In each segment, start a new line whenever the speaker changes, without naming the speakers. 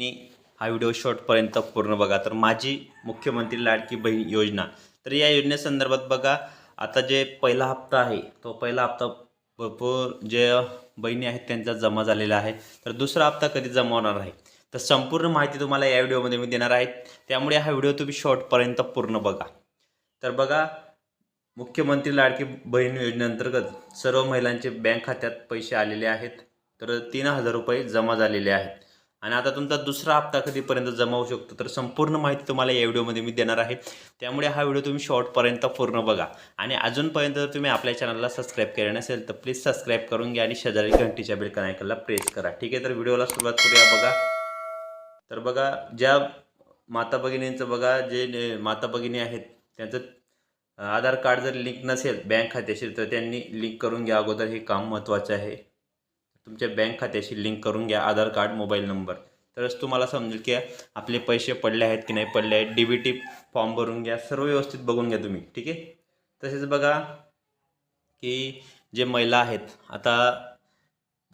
नी हा व्हिडिओ शॉर्टपर्यंत पूर्ण बघा. तर माझी मुख्यमंत्री लाडकी बहीण योजना. तर या योजनेसंदर्भात बघा आता जे पहिला हप्ता आहे तो पहिला हप्ता भरपूर जे बहिणी आहेत त्यांचा जमा झालेला आहे. तर दुसरा हप्ता कधी जमा होणार आहे? तर संपूर्ण माहिती तुम्हाला या व्हिडिओमध्ये मी देणार आहे. त्यामुळे हा व्हिडिओ तुम्ही शॉर्टपर्यंत पूर्ण बघा. तर बघा मुख्यमंत्री लाडकी बहीण योजनेअंतर्गत सर्व महिलांचे बँक खात्यात पैसे आलेले आहेत. तर तीन हजार रुपये जमा झालेले आहेत. आणि आता तुमचा दुसरा हप्ता कधीपर्यंत जमा होऊ शकतो तर संपूर्ण माहिती तुम्हाला या व्हिडिओमध्ये मी देणार आहे. त्यामुळे हा व्हिडिओ तुम्ही शॉर्टपर्यंत पूर्ण बघा. आणि अजूनपर्यंत जर तुम्ही आपल्या चॅनलला सबस्क्राईब केले नसेल तर प्लीज सबस्क्राईब करून घ्या आणि शेजारी घंटीच्या बेल आयकनला प्रेस करा. ठीक आहे तर व्हिडिओला सुरुवात करूया बघा. तर बघा ज्या माता भगिनींचं बघा जे माता भगिनी आहेत त्यांचं आधार कार्ड जर लिंक नसेल बँक खात्याशी तर त्यांनी लिंक करून घ्या. अगोदर हे काम महत्त्वाचं आहे. तुमच्या बँक खात्याशी लिंक करून घ्या आधार कार्ड मोबाईल नंबर. तरच तुम्हाला समजेल की आपले पैसे पडले आहेत की नाही पडले आहेत डी बी टी फॉर्म भरून घ्या सर्व व्यवस्थित बघून घ्या तुम्ही ठीक आहे? तसेच बघा की जे महिला आहेत आता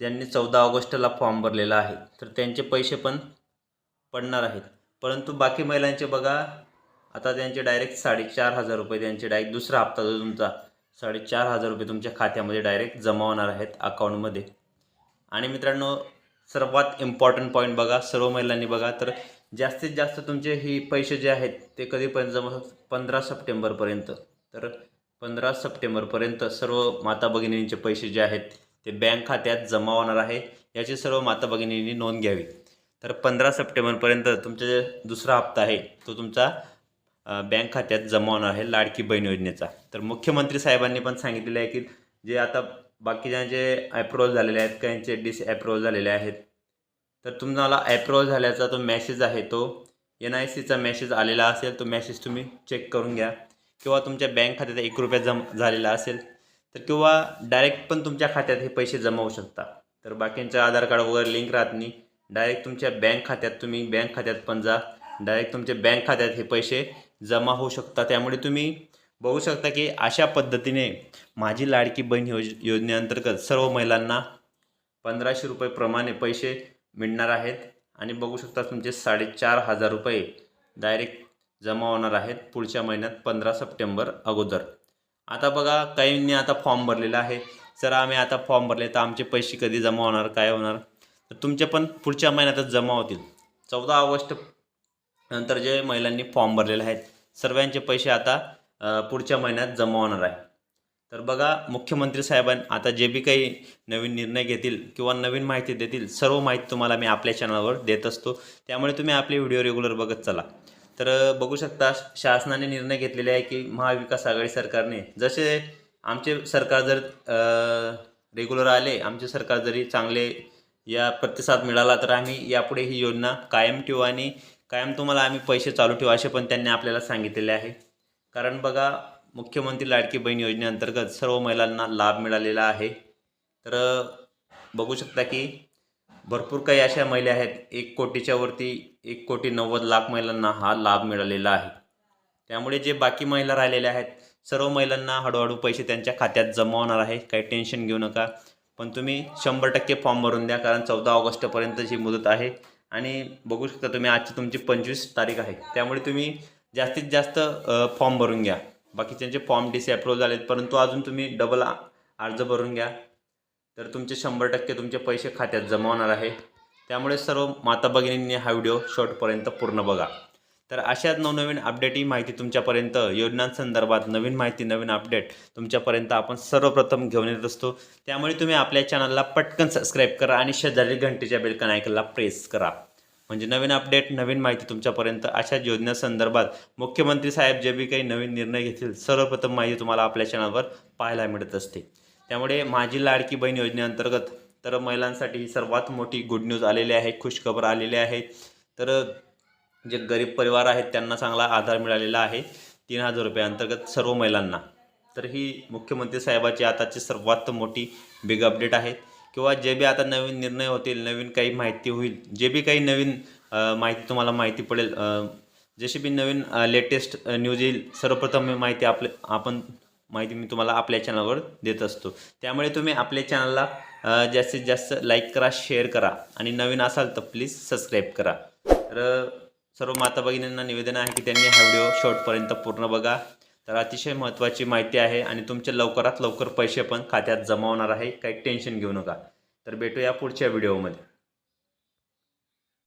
ज्यांनी चौदा ऑगस्टला फॉर्म भरलेला आहे तर त्यांचे पैसे पण पडणार आहेत. परंतु बाकी महिलांचे बघा आता त्यांचे डायरेक्ट साडेचार हजार रुपये त्यांचे डायरेक्ट दुसरा हप्ता जो तुमचा साडेचार हजार रुपये तुमच्या खात्यामध्ये डायरेक्ट जमा होणार आहेत अकाउंटमध्ये आणि मित्रांनो सर्वात इम्पॉर्टंट पॉईंट बघा सर्व महिलांनी बघा तर जास्तीत जास्त तुमचे ही पैसे जे आहेत ते कधीपर्यंत जमा पंधरा सप्टेंबरपर्यंत तर पंधरा सप्टेंबरपर्यंत सर्व माता भगिनींचे पैसे जे आहेत ते बँक खात्यात जमा होणार आहे. याची सर्व माता भगिनींनी नोंद घ्यावी. तर पंधरा सप्टेंबरपर्यंत तुमचा जे दुसरा हप्ता आहे तो तुमचा बँक खात्यात जमा होणार आहे लाडकी बहीण योजनेचा. तर मुख्यमंत्री साहेबांनी पण सांगितलेलं आहे की जे आता बाकीच्यांचे ॲप्रुव्हल झालेले आहेत काहींचे डिस झालेले आहेत तर तुम्हाला ॲप्रुव्हल झाल्याचा तो मॅसेज आहे तो एन आय सीचा मॅसेज आलेला असेल तो मॅसेज तुम्ही चेक करून घ्या. किंवा तुमच्या बँक खात्यात एक रुपया जम झालेला असेल तर किंवा डायरेक्ट पण तुमच्या खात्यात हे पैसे जमा होऊ शकता तर बाकींचं आधार कार्ड वगैरे लिंक राहत नाही. डायरेक्ट तुमच्या बँक खात्यात तुम्ही बँक खात्यात पण जा. डायरेक्ट तुमच्या बँक खात्यात हे पैसे जमा होऊ शकता त्यामुळे तुम्ही बघू शकता की अशा पद्धतीने माझी लाडकी बहीण योज योजनेअंतर्गत सर्व महिलांना पंधराशे रुपयेप्रमाणे पैसे मिळणार आहेत. आणि बघू शकता तुमचे साडेचार हजार रुपये डायरेक्ट जमा होणार आहेत पुढच्या महिन्यात पंधरा सप्टेंबर अगोदर. आता बघा काहींनी आता फॉर्म भरलेला आहे. सर आम्ही आता फॉर्म भरले तर आमचे पैसे कधी जमा होणार काय होणार? तर तुमचे पण पुढच्या महिन्यातच जमा होतील. चौदा ऑगस्ट नंतर जे महिलांनी फॉर्म भरलेले आहेत सर्वांचे पैसे आता पुढच्या महिन्यात जमा होणार आहे. तर बघा मुख्यमंत्री साहेबांनी आता जे बी काही नवीन निर्णय घेतील किंवा नवीन माहिती देतील सर्व माहिती तुम्हाला मी आपल्या चॅनलवर देत असतो. त्यामुळे तुम्ही आपले व्हिडिओ रेग्युलर बघत चला. तर बघू शकता शासनाने निर्णय घेतलेले आहे की महाविकास आघाडी सरकारने जसे आमचे सरकार जर रेग्युलर आले आमचे सरकार जरी चांगले या प्रतिसाद मिळाला तर आम्ही यापुढे ही योजना कायम ठेवू आणि कायम तुम्हाला आम्ही पैसे चालू ठेवू असे पण त्यांनी आपल्याला सांगितलेले आहे. कारण बघा मुख्यमंत्री लाडकी बहीण योजनेअंतर्गत सर्व महिलांना लाभ मिळालेला आहे. तर बघू शकता की भरपूर काही अशा महिला आहेत एक कोटीच्या वरती एक कोटी नव्वद लाख महिलांना हा लाभ मिळालेला आहे. त्यामुळे जे बाकी महिला राहिलेल्या आहेत सर्व महिलांना हळूहळू पैसे त्यांच्या खात्यात जमा होणार आहे. काही टेन्शन घेऊ नका. पण तुम्ही शंभर टक्के फॉर्म भरून द्या कारण चौदा ऑगस्टपर्यंतची मुदत आहे. आणि बघू शकता तुम्ही आजची तुमची पंचवीस तारीख आहे. त्यामुळे तुम्ही जास्तीत जास्त फॉर्म भरून घ्या. बाकीच्यांचे फॉर्म डी सी अप्रूव्ह झालेत परंतु अजून तुम्ही डबल अर्ज भरून घ्या. तर तुमचे शंभर टक्के तुमचे पैसे खात्यात जमा होणार आहे. त्यामुळे सर्व माता भगिनींनी हा व्हिडिओ शॉर्टपर्यंत पूर्ण बघा. तर अशाच नवनवीन अपडेट ही माहिती तुमच्यापर्यंत योजनांसंदर्भात नवीन माहिती नवीन अपडेट तुमच्यापर्यंत आपण सर्वप्रथम घेऊन येत असतो. त्यामुळे तुम्ही आपल्या चॅनलला पटकन सबस्क्राईब करा आणि शेजारी घंटेच्या बेलकन ऐकायला प्रेस करा. म्हणजे नवीन अपडेट नवीन माहिती तुमच्यापर्यंत अशा योजनेसंदर्भात मुख्यमंत्री साहेब जे बी काही नवीन निर्णय घेतील सर्वप्रथम माहिती तुम्हाला आपल्या चॅनलवर पाहायला मिळत असते. त्यामुळे माझी लाडकी बहीण योजनेअंतर्गत तर महिलांसाठी ही सर्वात मोठी गुड न्यूज आलेली आहे खुशखबर आलेली आहे. तर जे गरीब परिवार आहेत त्यांना चांगला आधार मिळालेला आहे तीन हजार रुपये अंतर्गत सर्व महिलांना. तर ही मुख्यमंत्री साहेबाची आताची सर्वात मोठी बिग अपडेट आहे. किंवा जे बी आता नवीन निर्णय होतील नवीन काही माहिती होईल जे बी काही नवीन माहिती तुम्हाला माहिती पडेल जशी बी नवीन लेटेस्ट न्यूज येईल सर्वप्रथम मी माहिती आपले आपण माहिती मी तुम्हाला आपल्या चॅनलवर देत असतो. त्यामुळे तुम्ही आपल्या चॅनलला जास्तीत जास्त लाईक करा शेअर करा आणि नवीन असाल तर प्लीज सबस्क्राईब करा. तर सर्व माता भगिनींना निवेदन आहे की त्यांनी हा व्हिडिओ शेवटपर्यंत पूर्ण बघा. तर अतिशय महत्त्वाची माहिती आहे आणि तुमचे लवकरात लवकर पैसे पण खात्यात जमा होणार आहे. काही टेन्शन घेऊ नका. तर भेटूया पुढच्या व्हिडिओमध्ये.